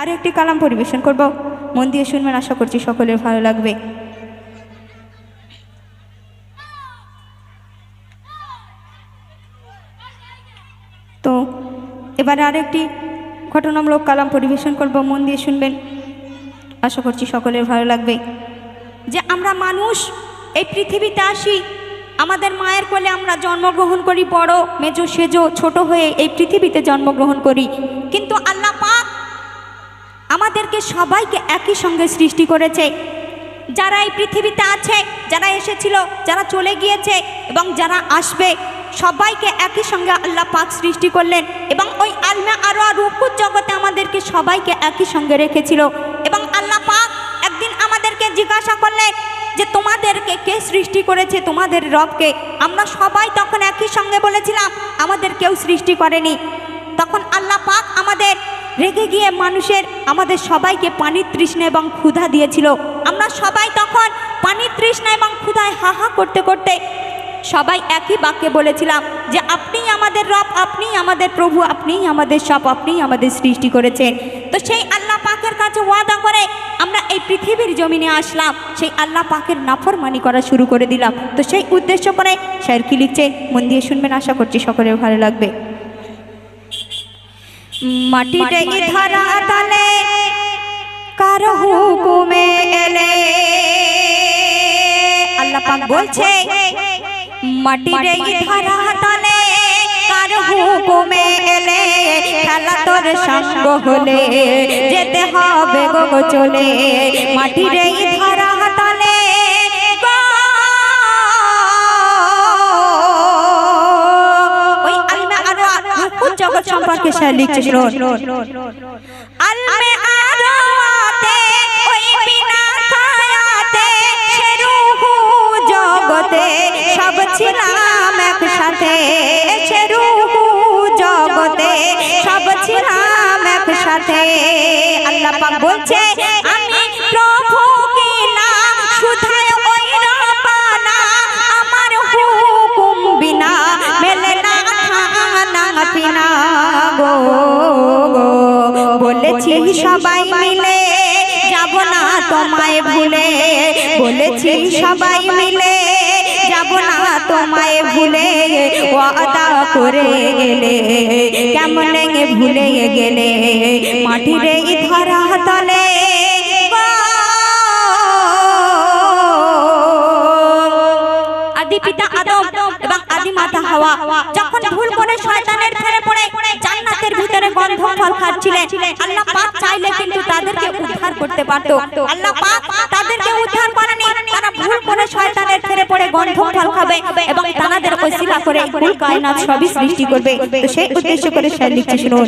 আর একটি কালাম পরিবেশন করব। মন দিয়ে শুনবেন, আশা করছি সকলের ভালো লাগবে। তো, এবারে আরেকটি ঘটনামূলক কালাম পরিবেশন করব। মন দিয়ে শুনবেন, আশা করছি সকলের ভালো লাগবে। যে আমরা মানুষ, এই পৃথিবীতে আসি, আমাদের মায়ের কোলে আমরা জন্মগ্রহণ করি, বড়, মেজো, সেজো, ছোট হয়ে এই পৃথিবীতে জন্মগ্রহণ করি। কিন্তু আল্লাহ আমাদেরকে সবাইকে একই সঙ্গে সৃষ্টি করেছে। যারা এই পৃথিবীতে আছে, যারা এসেছিল, যারা চলে গিয়েছে এবং যারা আসবে, সবাইকে একই সঙ্গে আল্লাহ পাক সৃষ্টি করলেন এবং ওই আলমা আরও রূপুর জগতে আমাদেরকে সবাইকে একই সঙ্গে রেখেছিল। এবং আল্লাহ পাক একদিন আমাদেরকে জিজ্ঞাসা করলেন যে, তোমাদেরকে কে সৃষ্টি করেছে? তোমাদের রবকে? আমরা সবাই তখন একই সঙ্গে বলেছিলাম, আমাদের কেউ সৃষ্টি করেনি। তখন আল্লাহ পাক আমাদের রেগে গিয়ে মানুষের, আমাদের সবাইকে পানির তৃষ্ণা এবং ক্ষুধা দিয়েছিল। আমরা সবাই তখন পানির তৃষ্ণা এবং ক্ষুধায় হাহা করতে করতে সবাই একই বাক্যে বলেছিলাম যে আপনিই আমাদের রব আপনিই আমাদের প্রভু আপনিই আমাদের সব আপনিই আমাদের সৃষ্টি করেছেন। তো সেই আল্লাহ পাকের কাছে ওয়াদা করে আমরা এই পৃথিবীর জমিনে আসলাম। সেই আল্লাহ পাকের নাফরমানি করা শুরু করে দিলাম। তো সেই উদ্দেশ্য করে স্যার কি লিখছে, মন দিয়ে শুনবেন, আশা করছি সকলের ভালো লাগবে। মাটিতে ধরা তালে কার হুকুমে এলে। আল্লাহ পাক বলছে মাটি মাটিতে ধরা তালে কার হুকুমে এলে। খেলা তোর সঙ্গ হলে যেতে হবে গো চলে। মাটি মাটিরে ধরা রূহু জগতে সব ছিলাম একসাথে। জগতে সব ছিলাম একসাথে। আল্লাহ পাক বলছে সবাই মিলে যাব না তোমায় ভুলে। বলেছি সবাই মিলে যাব না তোমায় ভুলে। ওয়াদা করে গেলে, কেমন ভুলে গেলে? মাটিরে ধরা তলে আদি পিতা আদম এবং আদি মাতা হাওয়া যখন ভুল করে জান্নাতের গন্ধ ফল খাচ্ছিলেন আল্লাহ পাক চাইলে কিন্তু তাদেরকে উদ্ধার করতে পারতো। আল্লাহ পাক তাদেরকে উদ্ধার করেনি, তারা ভুল করে শয়তানের ছেড়ে পড়ে গন্ধ ফল খাবে এবং তাদের ওসিলা করে কুল কায়নাত সবই সৃষ্টি করবে। তো সেই উদ্দেশ্য করে সে লিখছে, শুনুন।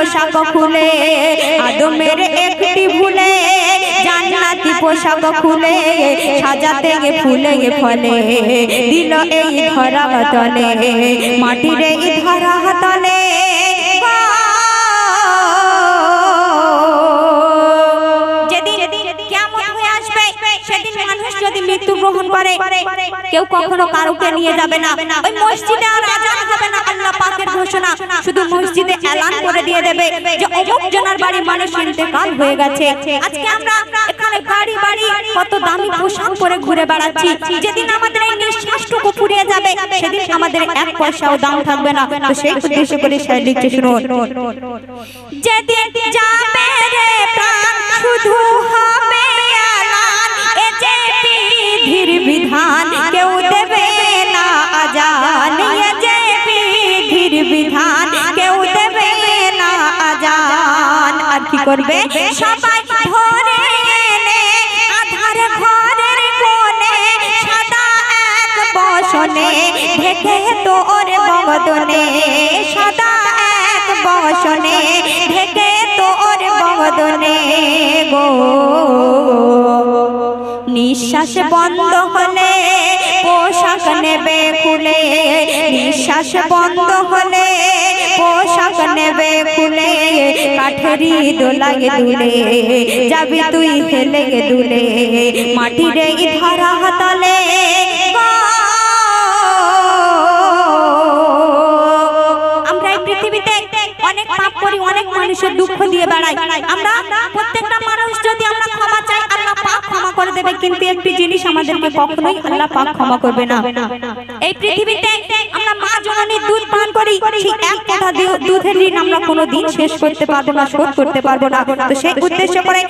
পোশাক খুলে, আদমের একটি ভুলে, জান্নাতি পোশাক খুলে, সাজাতে গে ফুলে গে ফলে, দিল এই ধরা তলে মাটির এই ধরা তলে গ্রহণ করে, কেউ কখনো কারোকে নিয়ে যাবে না। ওই মসজিদে আর আজান হবে না, আল্লাহ পাকের ঘোষণা। শুধু মসজিদে এলান করে দিয়ে দেবে যে অমুক জনের বাড়ি মানুষ ইন্তেকাল হয়ে গেছে। আজকে আমরা এখানে বাড়ি বাড়ি কত দামি পোশাক পরে ঘুরে বেড়াচ্ছি। যেদিন আমাদের এই নিঃশ্বাসটুকু ফুরিয়ে যাবে, সেদিন আমাদের এক পয়সাও দাম থাকবে না। তো সেই উদ্দেশ্য করে সে লিখছে, শুনুন। যেদিন যাবে রে প্রাণ, শুধু হবে বিধান কেউ দেবে না আজান। এ যে বিধির বিধান কেউ দেবে না আজান। আর কি করবে? সবাই ধরে আধার ঘরের কোণে সাদা বসনে ঢেকে তোর বদনে। সদা এক বসনে ঢেকে তোর বদনে গো। নিঃশ্বাস বন্ধ হলে, পোশাক নেবে খুলে। নিঃশ্বাস বন্ধ হলে, পোশাক নেবে খুলে। কাঠেরি দোলায় দুলে, যাবি তুই হেলে দুলে। মাটিরে ধরা হাতালে আমরা এই পৃথিবীতে অনেক পাপ করি, অনেক মানুষের দুঃখ দিয়ে বেড়াই। আমরা প্রত্যেকটা করে দেবে, কিন্তু একটি জিনিস আমাদেরকে কখনোই আল্লাহ পাপ ক্ষমা করবে না। এই পৃথিবীতে আমরা মা জননীর দুধ পান করি, সেই এক কথা দু- দুধের ঋণ আমরা কোনো দিন শেষ করতে পারব না, শোধ করতে পারব না। তো সেই উদ্দেশ্য করে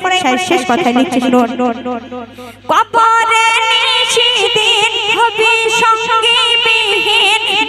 শেষ- কথায় নিচ্ছি শুনুন। কবরে নিশিদিন হবি সঙ্গে বিহীন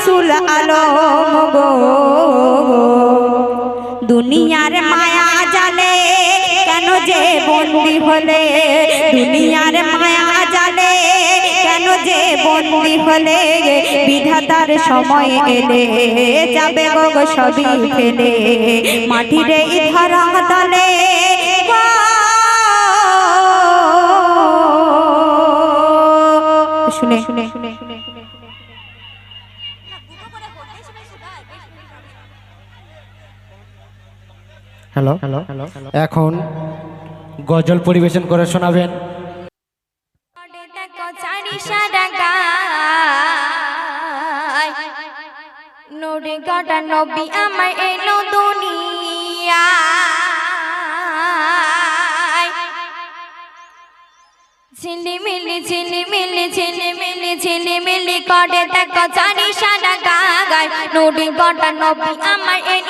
শামসুল আলম গো দুনিয়ার মায়া জালে কেন যে বন্দি হলে? দুনিয়ার মায়া জালে কেন যে বন্দি হলে? বিধাতার সময় এলে যাবে গো সবই ফেলে। মাটিরে ধরা তালে শুনে শুনে শুনে। হ্যালো। হ্যালো। এখন গজল পরিবেশন করে শোনাবেন। নোরে গটা নবী আমার এলো দুনিয়া ঝিলিমিলি ঝিলিমিলি ঝিলিমিলি ঝিলিমিলি করে দেখো চারি সারা গাগায় নুরি গটা নবী আমার এলো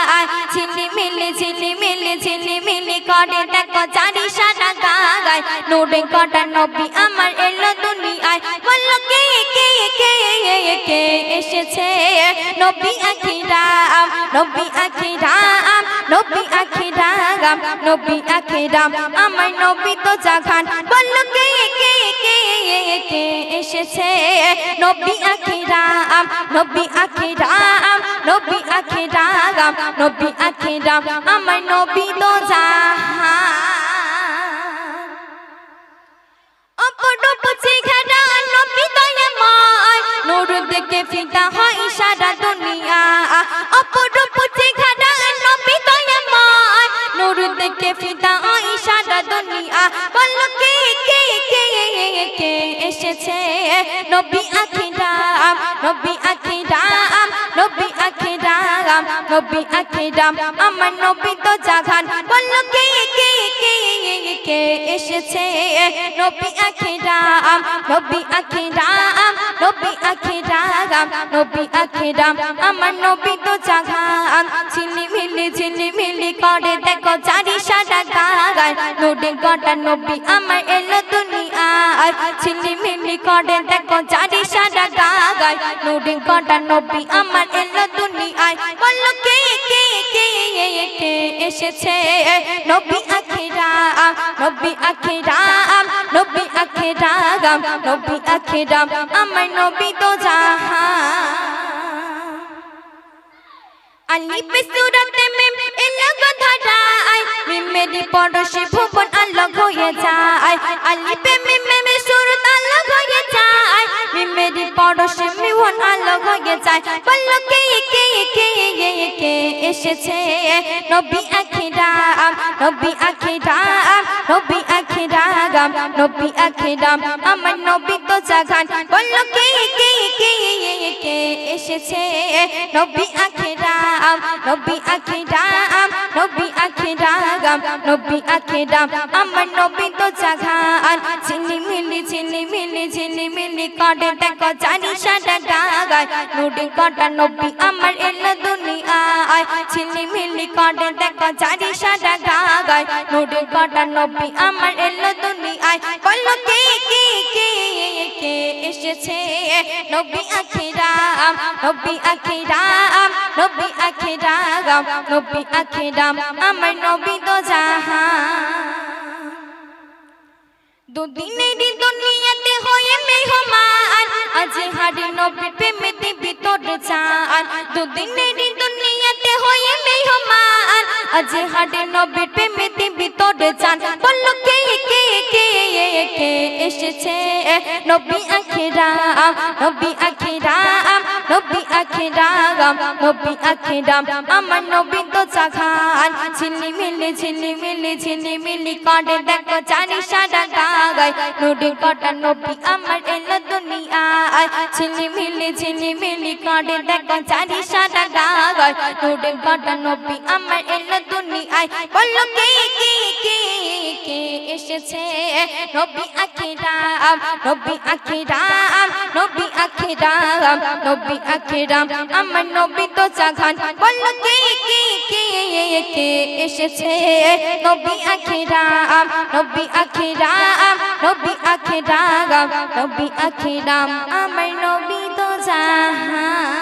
দুনিয়ায় ঝিলিমিলি ঝিলিমিলি ঝিলিমিলি করে। দেখো চারি সারা গাগায়, নুরি গটা নবী আমার এলো দুনিয়ায়। বলল, কে কে কে কে এসেছে? নবী আখিরাম নবী আখিরাম নবী আখিরাম নবী আখিরাম আমার নবী তো জাগান। বলল, কে কে কে কে এসেছে? নবী আখিরাম নবী আখিরাম নবী আখিরাম নবী আখিরাম আমার নবী তো দয়াময়, নূর দেখে ফিদা হয় সারা দুনিয়া অপরূপ চেহারা নবী দয়াময়, নূর দেখে ফিদা হয় সারা দুনিয়া বলো কে কে কে কে এসেছে? নবী নবী আখিরাম আমার নবী তো জাগান। বলল, কে কে কে কে এসেছে? নবী আখিরাম নবী আখিরাম নবী আখিরাম নবী আখিরাম আমার নবী তো জাগান। ঝিলি মিলি ঝিলি মিলি করে দেখো, চারি সারা গাগায় নোডে গটা নবী আমার এলো দুনিয়ায়। ঝিলি মিলি করে দেখো, চারি সারা গাগায় নোডে গটা নবী আমার এলো কে কে এসেছে নবী আখিরাম নবী আখিরাম নবী আখিরাম নবী আখিরাম আমার নবী তো জাহান। আলি পে সুরতে মিম এলগ ধরায় মিম মেরি ভুবন মে এসেছে। নবী আখিরাম নবী আখিরাম নবী আখিরাম নবী আখিরাম আমার নবী তো জাগান। বলল, কে কে কে কে এসেছে? নবী আখিরাম নবী আখিরাম নবী আখিরাম নবী আখেরাম আমার নবী তো জাগান। চিনি মিলি চিনি মিলি চিনি মিলি করে দেখো, জানি সাদা গাগায় নুডি কটা নবী আমার এলো দুনিয়ায় মিলি করে দেখো জানি সাদা গাগায় আমার এলো দুনিয়ায়। বলো কে কে কে কে এসেছে? নবী আখিরাম নবী আখিরাম নবী আখিরাম নবী আখিরাম আমার তো জাহান। দুদিনেরই দুনিয়াতে হয়ে মেহমান। আজ চান দুদিনেরই মেহমান আজ হাডে নবীর প্রেমে দিবি তোর চান বলল, কে কে কে কে এসেছে? নবী আখিরাম নবী আখিরাম নবী আখিরাম নবী আখিরাম, আমার নবী তো চাখান। ঝিলি মিলি ঝিলি মিলি ঝিলি মিলি করে দেখো জানি সাদা গাগায় নুডি কটা নবী আমার এলো দুনিয়ায়। ঝিলি মিলি ঝিলি মিলি করে দেখো জানি সাদা গাগায় নুডি কটা নবী আমার এলো দুনিয়ায়। বলল কে কে? এসেছে। নবী আখিরাম নবী আখিরাম নবী আখিরাম নবী আখিরাম আমার নবী তো চাখান বলল, কে কে কে কে এসেছে? নবী আখিরাম নবী আখিরাম নবী আখিরাম নবী আখিরাম আমার নবী তো জাহান।